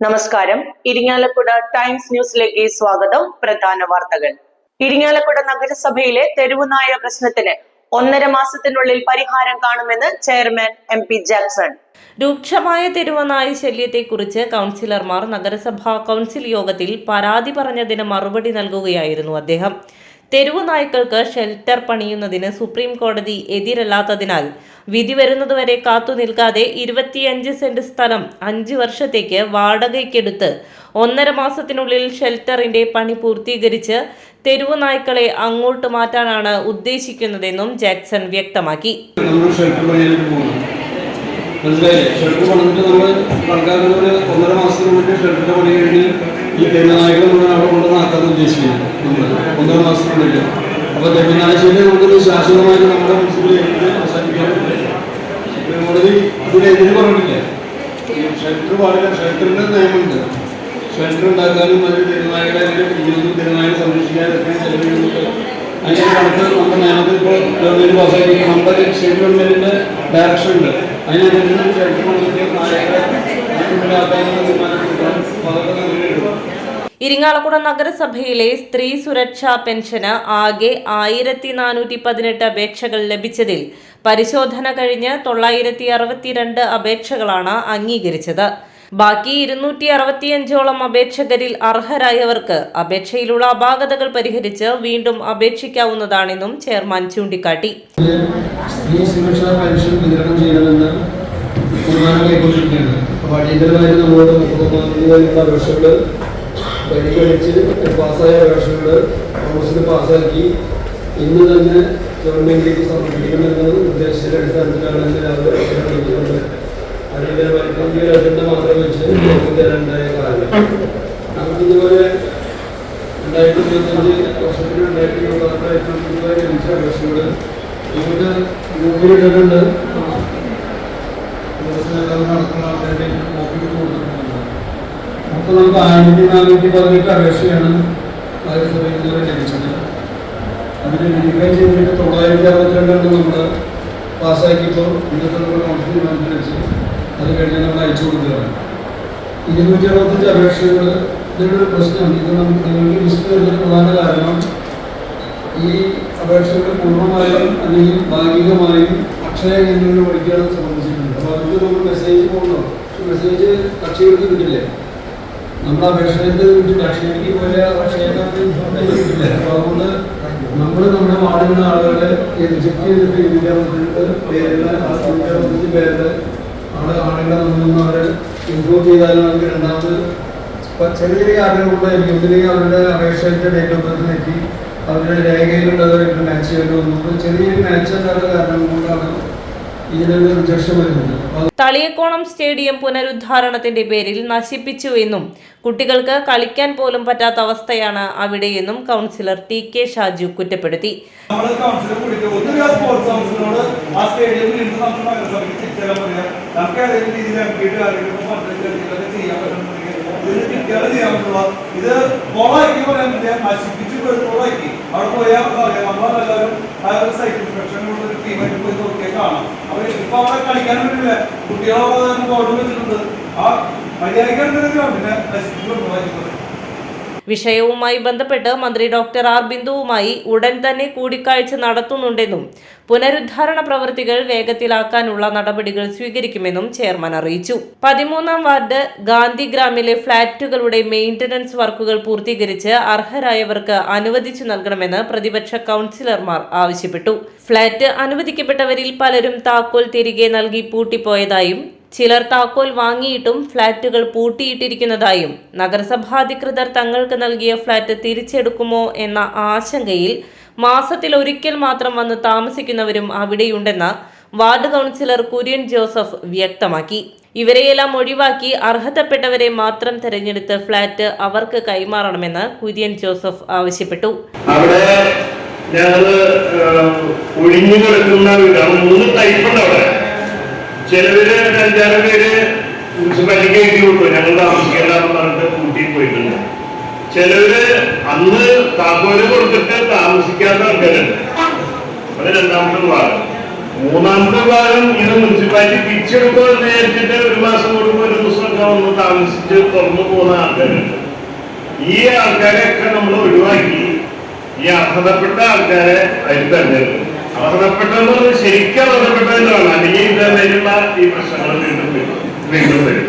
നമസ്കാരം. ഇരിങ്ങാലക്കുട ടൈംസ് ന്യൂസിലേക്ക് സ്വാഗതം. പ്രധാന വാർത്തകൾ. ഇരിങ്ങാലക്കുട നഗരസഭയിലെ തെരുവുനായ പ്രശ്നത്തിന് ഒന്നര മാസത്തിനുള്ളിൽ പരിഹാരം കാണുമെന്ന് ചെയർമാൻ എം പി ജാക്സൺ. രൂക്ഷമായ തെരുവനായ ശല്യത്തെക്കുറിച്ച് കൗൺസിലർമാർ നഗരസഭാ കൗൺസിൽ യോഗത്തിൽ പരാതി പറഞ്ഞതിന് മറുപടി നൽകുകയായിരുന്നു അദ്ദേഹം. തെരുവു നായ്ക്കൾക്ക് ഷെൽട്ടർ പണിയുന്നതിന് സുപ്രീം കോടതി എതിരല്ലാത്തതിനാൽ വിധി വരുന്നതുവരെ കാത്തു നിൽക്കാതെ ഇരുപത്തിയഞ്ച് സെന്റ് സ്ഥലം അഞ്ച് വർഷത്തേക്ക് വാടകയ്ക്കെടുത്ത് ഒന്നര മാസത്തിനുള്ളിൽ ഷെൽട്ടറിന്റെ പണി പൂർത്തീകരിച്ച് തെരുവു നായ്ക്കളെ അങ്ങോട്ട് മാറ്റാനാണ് ഉദ്ദേശിക്കുന്നതെന്നും ജാക്സൺ വ്യക്തമാക്കി. ഈ മുഴുവൻ അവിടെ കൊണ്ടുവന്നാക്കാൻ ഉദ്ദേശിക്കുന്നത് നമ്മൾ ഒന്നര മാസത്തിനുള്ളിൽ അപ്പോൾ തെരുനാശിനെ നമുക്കൊരു ശാശ്വതമായിട്ട് നമ്മുടെ അവസാനിക്കാൻ പറ്റില്ല? സുപ്രീം കോടതി ഇതിനെതിരെ പറഞ്ഞിട്ടില്ല? ഷെൽട്ടർ പാടില്ല ഷെൽട്ടറിന്റെ നിയമമുണ്ട്. ഷെൽട്ടർ ഉണ്ടാക്കാനും അതിൽ തെരുനായകളെ പിടിക്കുന്നതും തെരുനായകളെ സംരക്ഷിക്കാനൊക്കെ ചെലവ് ചെയ്യുന്നത് കണക്ക് നമ്മുടെ നിയമത്തിൽ ഇപ്പോൾ ഗവൺമെന്റ് പാസ്സാക്കി നമ്മുടെ സ്റ്റേറ്റ് ഡയറക്ഷൻ ഉണ്ട്. അതിനനുസരിച്ച് ഷെൽട്ടർ നായകളെ നേരിടും ഇരിങ്ങാലക്കുട നഗരസഭയിലെ സ്ത്രീ സുരക്ഷാ പെൻഷന് ആകെ ആയിരത്തി നാനൂറ്റി പതിനെട്ട് അപേക്ഷകൾ ലഭിച്ചതിൽ പരിശോധന കഴിഞ്ഞ് തൊള്ളായിരത്തി അറുപത്തിരണ്ട് അപേക്ഷകളാണ് അംഗീകരിച്ചത്. ബാക്കി ഇരുന്നൂറ്റി അറുപത്തിയഞ്ചോളം അപേക്ഷകരിൽ അർഹരായവർക്ക് അപേക്ഷയിലുള്ള അപാകതകൾ പരിഹരിച്ച് വീണ്ടും അപേക്ഷിക്കാവുന്നതാണെന്നും ചെയർമാൻ ചൂണ്ടിക്കാട്ടി. സ്ത്രീ സുരക്ഷാ പെൻഷൻ വിതരണം ചെയ്യണമെന്ന് അപേക്ഷകൾ പരിഗണിച്ച് പാസ്സായ അപേക്ഷകൾ കോൺഗ്രസിന് പാസ്സാക്കി. ഇന്ന് തന്നെ ഗവൺമെന്റിലേക്ക് സമർപ്പിക്കണമെന്ന ഉദ്ദേശിച്ച അടിസ്ഥാനത്തിലാണ് രാവിലെ നൽകിയത് അടിയന്തരമായിട്ട് അജണ്ട മാത്രം വെച്ച് തരാനുണ്ടായ കാലം നമുക്ക് ഇതുപോലെ രണ്ടായിരത്തി ഇരുപത്തഞ്ച് വർഷത്തിൽ രണ്ടായിരത്തി ഇരുപത്തി ഇതുവരെ ലഭിച്ച അപേക്ഷകൾ ആൾക്കാരുടെ കോപ്പിക്ക് കൊടുത്തിട്ടുണ്ട് അപ്പോൾ നമുക്ക് ആയിരത്തി നാനൂറ്റി പതിനെട്ട് അപേക്ഷയാണ് നഗരസഭയിൽ ഇതുവരെ ലഭിച്ചത്. അതിന് വെരിഫൈ ചെയ്തിട്ട് തൊള്ളായിരത്തി അറുപത്തിരണ്ടാണ് നമ്മൾ പാസ്സാക്കിയപ്പോൾ ഇന്നത്തെ നമ്മുടെ കൗൺസിൽ തീരുമാനത്തിൽ വെച്ച് അത് കഴിഞ്ഞ് നമ്മൾ അയച്ചു കൊടുക്കുകയാണ്. ഇരുന്നൂറ്റി അറുപത്തഞ്ച് അപേക്ഷകൾ ഇതിനൊരു പ്രശ്നം ഇത് നമുക്ക് നിങ്ങൾക്ക് ലിസ്റ്റ് വരുന്നതിന് പ്രധാന കാരണം ഈ അപേക്ഷകൾ പൂർണമായും അല്ലെങ്കിൽ ഭാഗികമായും അക്ഷയ കേന്ദ്രങ്ങളിൽ പഠിക്കാൻ സംബന്ധിച്ചിട്ടുണ്ട്. അപ്പോൾ അവർക്ക് നമ്മൾ മെസ്സേജ് പോകുന്നു മെസ്സേജ് കക്ഷികൾക്ക് കിട്ടില്ലേ? നമ്മൾ അപേക്ഷയുടെ കിട്ടില്ല അക്ഷയക്ക് പോലെ അക്ഷയക്കാർക്ക് കിട്ടില്ല അതുകൊണ്ട് നമ്മൾ നമ്മുടെ വാർഡിലുള്ള ആളുകളെ ചെക്ക് ചെയ്തിട്ട് അറുപത്തിരണ്ട് പേരുള്ള ഇരുന്നൂറ്റി അറുപത്തഞ്ച് പേരുടെ അവിടെ ആളുകളെ നമ്മളൊന്ന് ഇൻഫോം ചെയ്താലും നമുക്ക് രണ്ടാമത് ചെറിയ ചെറിയ ആളുകളുണ്ടായിരിക്കും ഒന്നില്ലെങ്കിൽ അവരുടെ അപേക്ഷയുടെ ഡേറ്റ് ഓഫ് ബർത്ത് തെറ്റി അവരുടെ രേഖയിലുള്ളവരായിട്ട് മാച്ച് ചെയ്യേണ്ടി വന്നു. ചെറിയൊരു മാച്ച് ഉണ്ടാകുന്ന കാരണം കൊണ്ടാണ് ഇതിനൊരു റിജക്ഷൻ വരുന്നത് അപ്പോൾ തളിയക്കോണം സ്റ്റേഡിയം പുനരുദ്ധാരണത്തിന്റെ പേരിൽ നശിപ്പിച്ചുവെന്നും കുട്ടികൾക്ക് കളിക്കാൻ പോലും പറ്റാത്ത അവസ്ഥയാണ് അവിടെയെന്നും കൗൺസിലർ ടി കെ ഷാജു കുറ്റപ്പെടുത്തി. ഇത് അവിടെ പോയാൽ നമ്മളെല്ലാവരും സൈക്കിൾ ഇൻസ്പെക്ഷൻ കൊണ്ട് ടീമായിട്ട് പോയി കാണാം. ഇപ്പൊ അവിടെ കളിക്കാനും പറ്റില്ല. കുട്ടികളെ ബോർഡ് വെച്ചിട്ടുണ്ട് ആ മര്യാദയ്ക്ക് പിന്നെ വിഷയവുമായി ബന്ധപ്പെട്ട് മന്ത്രി ഡോക്ടർ ആർ ബിന്ദുവുമായി ഉടൻ തന്നെ കൂടിക്കാഴ്ച നടത്തുന്നുണ്ടെന്നും പുനരുദ്ധാരണ പ്രവൃത്തികൾ വേഗത്തിലാക്കാനുള്ള നടപടികൾ സ്വീകരിക്കുമെന്നും ചെയർമാൻ അറിയിച്ചു. പതിമൂന്നാം വാർഡ് ഗാന്ധിഗ്രാമിലെ ഫ്ളാറ്റുകളുടെ മെയിന്റനൻസ് വർക്കുകൾ പൂർത്തീകരിച്ച് അർഹരായവർക്ക് അനുവദിച്ചു നൽകണമെന്ന് പ്രതിപക്ഷ കൗൺസിലർമാർ ആവശ്യപ്പെട്ടു. ഫ്ളാറ്റ് അനുവദിക്കപ്പെട്ടവരിൽ പലരും താക്കോൽ തിരികെ നൽകി പൂട്ടിപ്പോയതായും ചിലർ താക്കോൽ വാങ്ങിയിട്ടും ഫ്ളാറ്റുകൾ പൂട്ടിയിട്ടിരിക്കുന്നതായും നഗരസഭാധികൃതർ തങ്ങൾക്ക് നൽകിയ ഫ്ളാറ്റ് തിരിച്ചെടുക്കുമോ എന്ന ആശങ്കയിൽ മാസത്തിൽ ഒരിക്കൽ മാത്രം വന്ന് താമസിക്കുന്നവരും അവിടെയുണ്ടെന്ന് വാർഡ് കൗൺസിലർ കുര്യൻ ജോസഫ് വ്യക്തമാക്കി. ഇവരെയെല്ലാം ഒഴിവാക്കി അർഹതപ്പെട്ടവരെ മാത്രം തെരഞ്ഞെടുത്ത് ഫ്ളാറ്റ് അവർക്ക് കൈമാറണമെന്ന് കുര്യൻ ജോസഫ് ആവശ്യപ്പെട്ടു. അവിടെ ഞങ്ങൾ ഒഴിഞ്ഞു കിടക്കുന്ന വീടാണ്. മൂന്ന് ടൈപ്പ് ഉണ്ട് അവിടെ. ചിലവര് അഞ്ചാറ് പേര് മുനിസിപ്പാലിറ്റി എഴുതി വിട്ടു. ഞങ്ങൾ താമസിക്കേണ്ട എന്ന് പറഞ്ഞിട്ട് കൂട്ടി പോയിട്ടുണ്ട്. ചിലവര് അന്ന് താക്കോൽ കൊടുത്തിട്ട് താമസിക്കാത്ത ആൾക്കാരുണ്ട്. അത് രണ്ടാമത്തെ ഭാഗം മൂന്നാമത്തെ ഭാഗം ഇത് മുനിസിപ്പാലിറ്റി പിരിച്ചെടുക്കുക എന്ന് വിചാരിച്ചിട്ട് ഒരു മാസം കൂടുമ്പോൾ ഒരു ദിവസമൊക്കെ വന്ന് താമസിച്ച് തുറന്നു പോകുന്ന ആൾക്കാരുണ്ട്. ഈ ആൾക്കാരെയൊക്കെ നമ്മൾ ഒഴിവാക്കി ഈ അർഹതപ്പെട്ട ആൾക്കാരെ അതിൽ തെരഞ്ഞെടുക്കും. അർഹതപ്പെട്ടെന്ന് പറഞ്ഞാൽ ശരിക്കും അർഹതപ്പെട്ടതിലാണ് അല്ലെങ്കിൽ ഇതേമാതിരിയുള്ള ഈ പ്രശ്നങ്ങൾ വീണ്ടും വരും. വീണ്ടും വരും.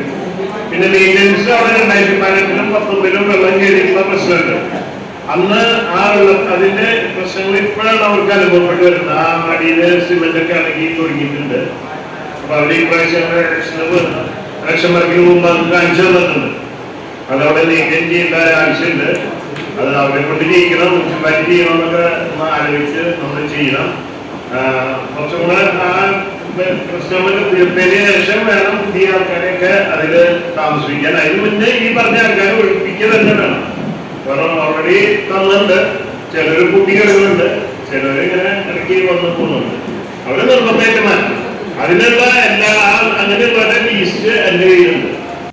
പിന്നെ മെയിന്റനൻസ് അവിടെ രണ്ടായിരത്തി പതിനെട്ടിലും പത്തൊമ്പതിലും വെള്ളം കയറിയിട്ടുള്ള പ്രശ്നമുണ്ട്. അന്ന് ആ വെള്ളം അതിന്റെ പ്രശ്നങ്ങൾ ഇപ്പോഴാണ് അവർക്ക് അനുഭവപ്പെട്ട് വരുന്നത്. ആ അടിയിൽ സിമെന്റ് ഒക്കെ ഇറങ്ങി തുടങ്ങിയിട്ടുണ്ട്. അപ്പൊ അവിടെ ഇപ്രാവശ്യം പ്രാവശ്യം ഇലക്ഷൻ വർക്കിന് മുമ്പ് അത് കാണിച്ചു തന്നിട്ടുണ്ട്. അതവിടെ നീക്കം ചെയ്യേണ്ട ആവശ്യമുണ്ട്. അത് അവരെ കൊണ്ട് ചെയ്യിക്കണം മുനിസിപ്പാലിറ്റി ചെയ്യണം എന്നൊക്കെ ആലോചിച്ച് നമ്മൾ ചെയ്യണം. കുറച്ചും കൂടെ ആ പ്രശ്നമൊക്കെ തീർത്തതിന് ശേഷം വേണം ഈ ആൾക്കാരെയൊക്കെ അതിൽ താമസിപ്പിക്കാൻ. അതിന് മുന്നേ ഈ പറഞ്ഞ ആൾക്കാരെ ഒഴിപ്പിക്കുക തന്നെ വേണം. കാരണം ഓൾറെഡി തന്നിട്ടുണ്ട്. ചിലർ കുട്ടികളുണ്ട് ചിലർ ഇങ്ങനെ ഇടയ്ക്ക് വന്ന് പോകുന്നുണ്ട്. അവരെ നിർബന്ധമായിട്ട് മാറ്റും. അതിനുള്ള എല്ലാ അങ്ങനെയുള്ള ലീസ്റ്റ് എന്റെ കയ്യിലുണ്ട്.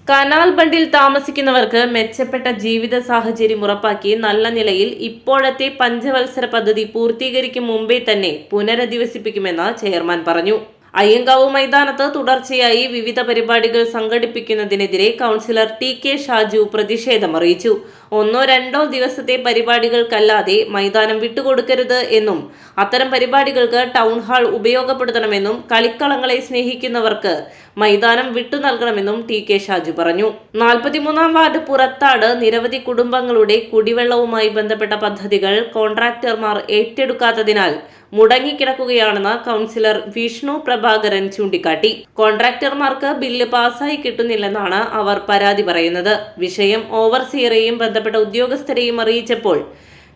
കനാൽ ബണ്ടിൽ താമസിക്കുന്നവർക്ക് മെച്ചപ്പെട്ട ജീവിത സാഹചര്യം ഉറപ്പാക്കി നല്ല നിലയിൽ ഇപ്പോഴത്തെ പഞ്ചവത്സര പദ്ധതി പൂർത്തീകരിക്കും മുമ്പേ തന്നെ പുനരധിവസിപ്പിക്കുമെന്ന് ചെയർമാൻ പറഞ്ഞു. അയ്യങ്കാവ് മൈതാനത്ത് തുടർച്ചയായി വിവിധ പരിപാടികൾ സംഘടിപ്പിക്കുന്നതിനെതിരെ കൗൺസിലർ ടി കെ ഷാജു പ്രതിഷേധമറിയിച്ചു ഒന്നോ രണ്ടോ ദിവസത്തെ പരിപാടികൾക്കല്ലാതെ മൈതാനം വിട്ടുകൊടുക്കരുത് എന്നും അത്തരം പരിപാടികൾക്ക് ടൗൺ ഹാൾ ഉപയോഗപ്പെടുത്തണമെന്നും കളിക്കളങ്ങളെ സ്നേഹിക്കുന്നവർക്ക് മൈതാനം വിട്ടു നൽകണമെന്നും ടി കെ ഷാജു പറഞ്ഞു. നാൽപ്പത്തിമൂന്നാം വാർഡ് പുറത്താട് നിരവധി കുടുംബങ്ങളുടെ കുടിവെള്ളവുമായി ബന്ധപ്പെട്ട പദ്ധതികൾ കോൺട്രാക്ടർമാർ ഏറ്റെടുക്കാത്തതിനാൽ മുടങ്ങിക്കിടക്കുകയാണെന്ന് കൗൺസിലർ വിഷ്ണു പ്രഭാകരൻ ചൂണ്ടിക്കാട്ടി. കോൺട്രാക്ടർമാർക്ക് ബില്ല് പാസ്സായി കിട്ടുന്നില്ലെന്നാണ് അവർ പരാതി പറയുന്നത്. വിഷയം ഓവർസിയറെയും ബന്ധപ്പെട്ട ഉദ്യോഗസ്ഥരെയും അറിയിച്ചപ്പോൾ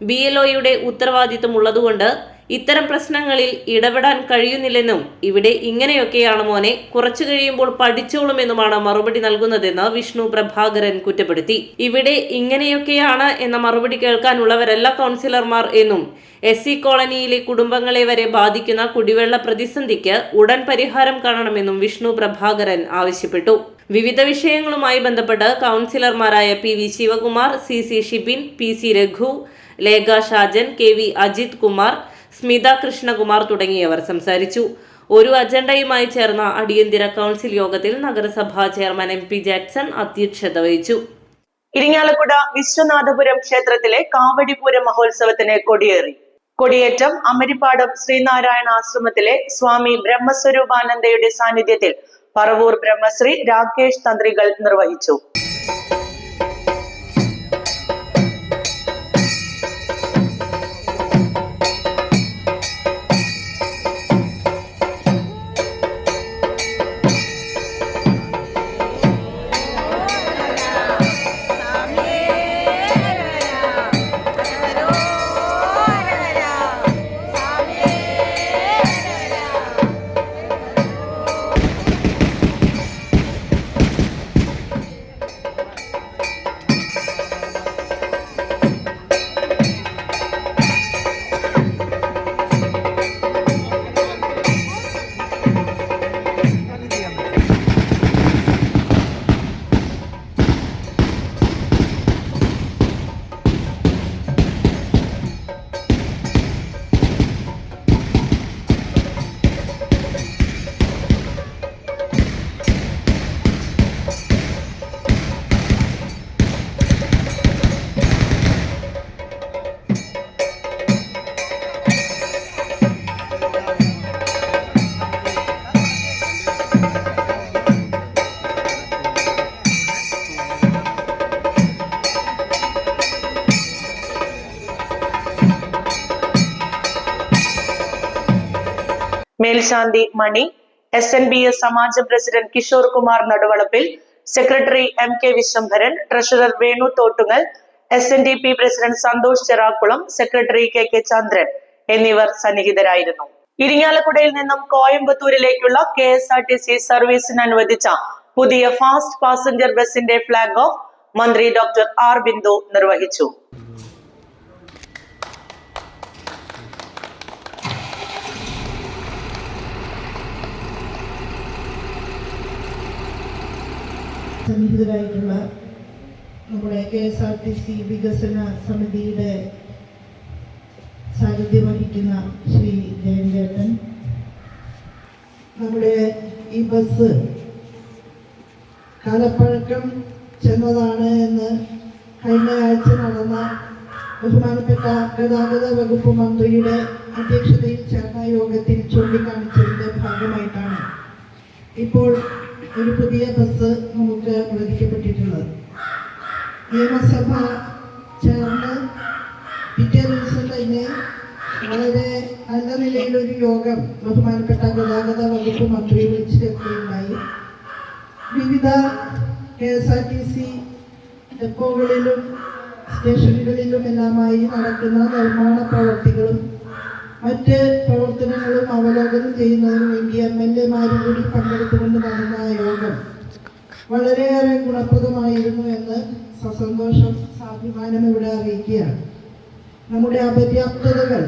ബി എൽ ഒയുടെ ഉത്തരവാദിത്വം ഉള്ളതുകൊണ്ട് ഇത്തരം പ്രശ്നങ്ങളിൽ ഇടപെടാൻ കഴിയുന്നില്ലെന്നും ഇവിടെ ഇങ്ങനെയൊക്കെയാണ് മോനെ കുറച്ചു കഴിയുമ്പോൾ പഠിച്ചോളുമെന്നുമാണ് മറുപടി നൽകുന്നതെന്ന് വിഷ്ണു പ്രഭാകരൻ കുറ്റപ്പെടുത്തി. ഇവിടെ ഇങ്ങനെയൊക്കെയാണ് എന്ന മറുപടി കേൾക്കാനുള്ളവരല്ല കൗൺസിലർമാർ എന്നും എസ് സി കോളനിയിലെ കുടുംബങ്ങളെ വരെ ബാധിക്കുന്ന കുടിവെള്ള പ്രതിസന്ധിക്ക് ഉടൻ പരിഹാരം കാണണമെന്നും വിഷ്ണു പ്രഭാകരൻ ആവശ്യപ്പെട്ടു. വിവിധ വിഷയങ്ങളുമായി ബന്ധപ്പെട്ട് കൗൺസിലർമാരായ P V Sivakumar C C Shibin P C Raghu Lekha Shajan K V Ajith Kumar Smitha Krishnakumar തുടങ്ങിയവർ സംസാരിച്ചു. ഒരു അജണ്ടയുമായി ചേർന്ന അടിയന്തര കൗൺസിൽ യോഗത്തിൽ നഗരസഭാ ചെയർമാൻ എം പി ജാക്സൺ അധ്യക്ഷത വഹിച്ചു. ഇരിങ്ങാലക്കുട വിശ്വനാഥപുരം ക്ഷേത്രത്തിലെ കാവടിപൂര മഹോത്സവത്തിന് കൊടിയേറി. കൊടിയേറ്റം അമരിപ്പാടം ശ്രീനാരായണ ആശ്രമത്തിലെ സ്വാമി ബ്രഹ്മസ്വരൂപാനന്ദയുടെ സാന്നിധ്യത്തിൽ പറവൂർ ബ്രഹ്മശ്രീ രാകേഷ് തന്ത്രികൾ നിർവഹിച്ചു. മേൽശാന്തി Mani S N B S Samajam president Kishore Kumar Naduvalappil secretary M K Viswambharan treasurer Venu Thottungal S N D P president Santhosh Cherakkulam secretary K K Chandran എന്നിവർ സന്നിഹിതരായിരുന്നു. ഇരിങ്ങാലക്കുടയിൽ നിന്നും കോയമ്പത്തൂരിലേക്കുള്ള K S R T C സർവീസിന് അനുവദിച്ച പുതിയ fast passenger ബസിന്റെ flag off മന്ത്രി doctor R Bindu നിർവഹിച്ചു. സന്നിഹിതരായിട്ടുള്ള നമ്മുടെ K S R T C വികസന സമിതിയുടെ സാന്നിധ്യം വഹിക്കുന്ന ശ്രീ ജയൻചേട്ടൻ. നമ്മുടെ ഈ ബസ് കാലപ്പഴക്കം ചെന്നതാണ് എന്ന് കഴിഞ്ഞ ആഴ്ച നടന്ന ബഹുമാനപ്പെട്ട ഗതാഗത വകുപ്പ് മന്ത്രിയുടെ അധ്യക്ഷതയിൽ ചേർന്ന യോഗത്തിൽ ചൂണ്ടിക്കാണിച്ചതിന്റെ ഭാഗമായിട്ടാണ്. ഇപ്പോൾ ഒരു പുതിയ ബസ് നമുക്ക് അനുവദിക്കപ്പെട്ടിട്ടുള്ളത് നിയമസഭ ചേർന്ന് പിറ്റേ ദിവസം തന്നെ വളരെ നല്ല നിലയിലൊരു യോഗം ബഹുമാനപ്പെട്ട ഗതാഗത വകുപ്പ് മന്ത്രി വിളിച്ചു ചേർക്കുകയുണ്ടായി വിവിധ K S R T C ഡെപ്പോകളിലും സ്റ്റേഷനുകളിലുമെല്ലാമായി നടക്കുന്ന നിർമ്മാണ പ്രവർത്തികളും മറ്റ് പ്രവർത്തനങ്ങളും അവലോകനം ചെയ്യുന്നതിന് വേണ്ടി എം എൽ എമാരും കൂടി പങ്കെടുത്തുകൊണ്ട് നടന്ന യോഗം വളരെയേറെ ഗുണപ്രദമായിരുന്നു എന്ന് സസന്തോഷം സാഭിമാനം ഇവിടെ അറിയിക്കുകയാണ്. നമ്മുടെ അപര്യാപ്തതകൾ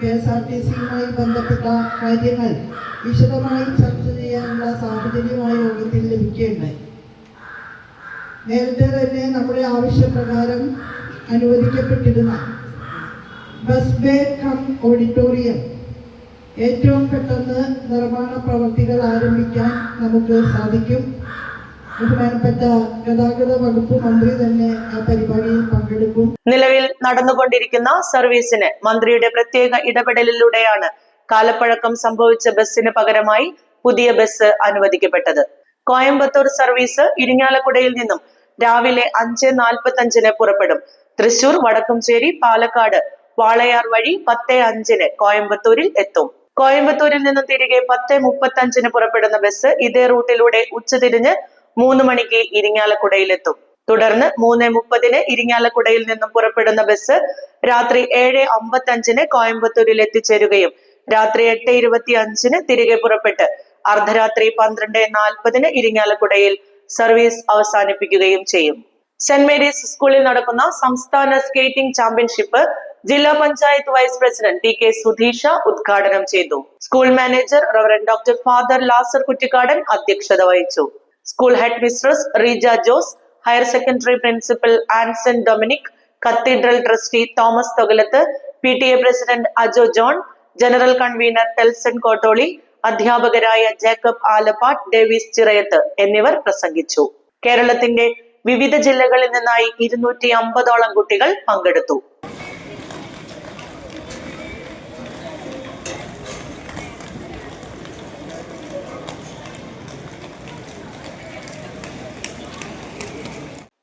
കെ എസ് ആർ ടി സിയുമായി ബന്ധപ്പെട്ട കാര്യങ്ങൾ വിശദമായി ചർച്ച ചെയ്യാനുള്ള സാഹചര്യമായ യോഗത്തിൽ ലഭിക്കുകയുണ്ടായി നേരത്തെ തന്നെ നമ്മുടെ ആവശ്യപ്രകാരം അനുവദിക്കപ്പെട്ടിരുന്ന ബസ് ബേ കം ഓഡിറ്റോറിയം. ഏറ്റവും പെട്ടെന്ന് നിർമ്മാണ പ്രവർത്തികൾ ആരംഭിക്കാൻ നമുക്ക് സാധിക്കും. ഗതാഗത മന്ത്രി തന്നെ നിലവിൽ നടന്നുകൊണ്ടിരിക്കുന്ന സർവീസിന് മന്ത്രിയുടെ പ്രത്യേക ഇടപെടലിലൂടെയാണ് കാലപ്പഴക്കം സംഭവിച്ച ബസ്സിന് പകരമായി പുതിയ ബസ് അനുവദിക്കപ്പെട്ടത്. കോയമ്പത്തൂർ സർവീസ് ഇരിങ്ങാലക്കുടയിൽ നിന്നും രാവിലെ അഞ്ച് നാൽപ്പത്തി അഞ്ചിന് പുറപ്പെടും. തൃശൂർ വടക്കുംചേരി പാലക്കാട് വാളയാർ വഴി പത്ത് അഞ്ചിന് കോയമ്പത്തൂരിൽ എത്തും. കോയമ്പത്തൂരിൽ നിന്നും തിരികെ പത്ത് മുപ്പത്തി അഞ്ചിന് പുറപ്പെടുന്ന ബസ് ഇതേ റൂട്ടിലൂടെ ഉച്ചതിരിഞ്ഞ് മൂന്ന് മണിക്ക് ഇരിങ്ങാലക്കുടയിലെത്തും തുടർന്ന് മൂന്ന് മുപ്പതിന് ഇരിങ്ങാലക്കുടയിൽ നിന്നും പുറപ്പെടുന്ന ബസ് രാത്രി ഏഴ് അമ്പത്തി അഞ്ചിന് കോയമ്പത്തൂരിൽ എത്തിച്ചേരുകയും രാത്രി എട്ട് ഇരുപത്തി അഞ്ചിന് തിരികെ പുറപ്പെട്ട് അർദ്ധരാത്രി പന്ത്രണ്ട് നാൽപ്പതിന് ഇരിങ്ങാലക്കുടയിൽ സർവീസ് അവസാനിപ്പിക്കുകയും ചെയ്യും. സെന്റ് മേരീസ് സ്കൂളിൽ നടക്കുന്ന സംസ്ഥാന സ്കേറ്റിംഗ് ചാമ്പ്യൻഷിപ്പ് ജില്ലാ panchayat vice president T K Sudheesha ഉദ്ഘാടനം ചെയ്തു. School manager reverend doctor father Lazar Kuttikkadan അധ്യക്ഷത വഹിച്ചു. School head mistress Reeja Jose higher secondary principal Anson Dominic cathedral trustee Thomas Thokalath P T A president Ajo John general convener Telson Kottoly അധ്യാപകരായ Jacob Alappad Davis Chirayath എന്നിവർ പ്രസംഗിച്ചു. കേരളത്തിന്റെ വിവിധ ജില്ലകളിൽ നിന്നായി ഇരുന്നൂറ്റി അമ്പതോളം കുട്ടികൾ പങ്കെടുത്തു.